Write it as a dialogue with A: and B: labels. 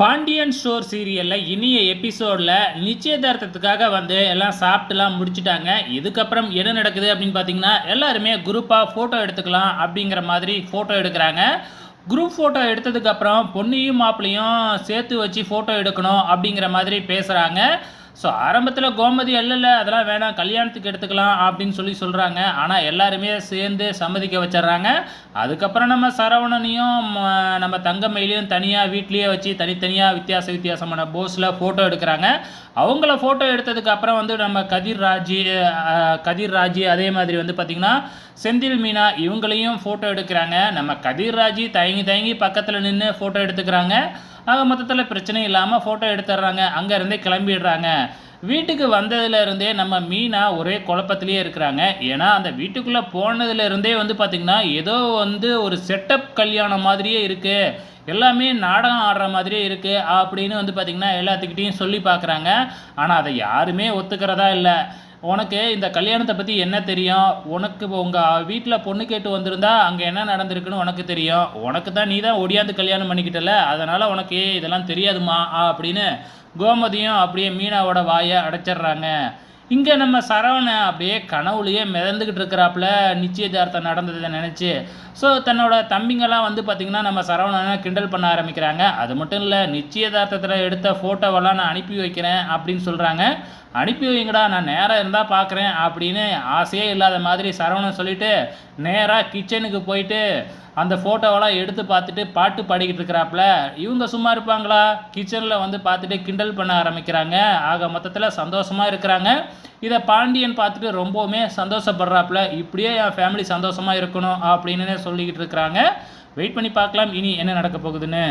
A: Pandian store சீரியலில் இனிய எபிசோடில் நிச்சயதார்த்தத்துக்காக வந்து எல்லாம் சாப்பிட்டுலாம் முடிச்சுட்டாங்க. இதுக்கப்புறம் என்ன நடக்குது அப்படின்னு பார்த்தீங்கன்னா எல்லாருமே குரூப்பாக ஃபோட்டோ எடுத்துக்கலாம் அப்படிங்கிற மாதிரி ஃபோட்டோ எடுக்கிறாங்க. குரூப் ஃபோட்டோ எடுத்ததுக்கப்புறம் பொண்ணையும் மாப்பிளையும் சேர்த்து வச்சு ஃபோட்டோ எடுக்கணும் அப்படிங்கிற மாதிரி பேசுகிறாங்க ஸோ ஆரம்பத்தில் கோமதி இல்லைல்ல அதெல்லாம் வேணாம் கல்யாணத்துக்கு எடுத்துக்கலாம் அப்படின்னு சொல்லி சொல்கிறாங்க ஆனால் எல்லாருமே சேர்ந்து சம்மதிக்க வச்சிடுறாங்க. அதுக்கப்புறம் நம்ம சரவணனையும் நம்ம தங்கமயிலையும் தனியாக வீட்லேயே வச்சு தனித்தனியாக வித்தியாச வித்தியாசமான போஸில் ஃபோட்டோ எடுக்கிறாங்க. அவங்கள ஃபோட்டோ எடுத்ததுக்கு அப்புறம் வந்து நம்ம கதிர் ராஜி கதிர் ராஜி அதே மாதிரி வந்து பார்த்திங்கன்னா செந்தில் மீனா இவங்களையும் ஃபோட்டோ எடுக்கிறாங்க. நம்ம கதிர் ராஜி தயங்கி தயங்கி பக்கத்தில் நின்று ஃபோட்டோ எடுத்துக்கிறாங்க. ஆக மொத்தத்தில் பிரச்சனை இல்லாமல் ஃபோட்டோ எடுத்துடுறாங்க. அங்கேருந்தே கிளம்பிடுறாங்க. வீட்டுக்கு வந்ததுலேருந்தே நம்ம மீனா ஒரே குழப்பத்துலேயே இருக்கிறாங்க. ஏன்னா அந்த வீட்டுக்குள்ளே போனதுலேருந்தே வந்து பார்த்திங்கன்னா ஏதோ வந்து ஒரு செட்டப் கல்யாணம் மாதிரியே இருக்குது எல்லாமே நாடகம் ஆடுற மாதிரியே இருக்குது அப்படின்னு வந்து பார்த்திங்கன்னா எல்லாத்துக்கிட்டேயும் சொல்லி பார்க்குறாங்க ஆனால் அதை யாருமே ஒத்துக்கிறதா இல்லை. உனக்கு இந்த கல்யாணத்தை பற்றி என்ன தெரியும்? உனக்கு உங்கள் வீட்டில் பொண்ணு கேட்டு வந்திருந்தா அங்கே என்ன நடந்திருக்குன்னு உனக்கு தெரியும். உனக்கு தான் நீ தான் ஒடியாந்து கல்யாணம் பண்ணிக்கிட்டல. அதனால் உனக்கு இதெல்லாம் தெரியாதுமா? அப்படின்னு கோமதியும் அப்படியே மீனாவோட வாயை அடைச்சிடுறாங்க. இங்கே நம்ம சரவணன் அப்படியே கனவுலையே மிதந்துக்கிட்டு இருக்கிறாப்புல நிச்சயதார்த்தம் நடந்ததை நினச்சி. ஸோ தன்னோட தம்பிங்கெல்லாம் வந்து பார்த்திங்கன்னா நம்ம சரவணனை கிண்டல் பண்ண ஆரம்பிக்கிறாங்க. அது மட்டும் இல்லை நிச்சயதார்த்தத்தில் எடுத்த ஃபோட்டோவெல்லாம் நான் அனுப்பி வைக்கிறேன் அப்படின்னு சொல்கிறாங்க அனுப்பி வைங்கடா நான் நேராக இருந்தால் பார்க்குறேன் அப்படின்னு ஆசையே இல்லாத மாதிரி சரவணன் சொல்லிவிட்டு நேராக கிச்சனுக்கு போயிட்டு அந்த ஃபோட்டோவெல்லாம் எடுத்து பார்த்துட்டு பாட்டு பாடிக்கிட்டு இருக்கிறாப்புல இவங்க சும்மா இருப்பாங்களா? கிச்சனில் வந்து பார்த்துட்டு கிண்டல் பண்ண ஆரம்பிக்கிறாங்க. ஆக மொத்தத்தில் சந்தோஷமாக இருக்கிறாங்க. இதை பாண்டியன் பார்த்துட்டு ரொம்பவுமே சந்தோஷப்படுறாப்புல. இப்படியே என் ஃபேமிலி சந்தோஷமாக இருக்கணும் அப்படின்னு சொல்லிக்கிட்டு இருக்கிறாங்க. வெயிட் பண்ணி பார்க்கலாம். இனி என்ன நடக்க போகுதுன்னு.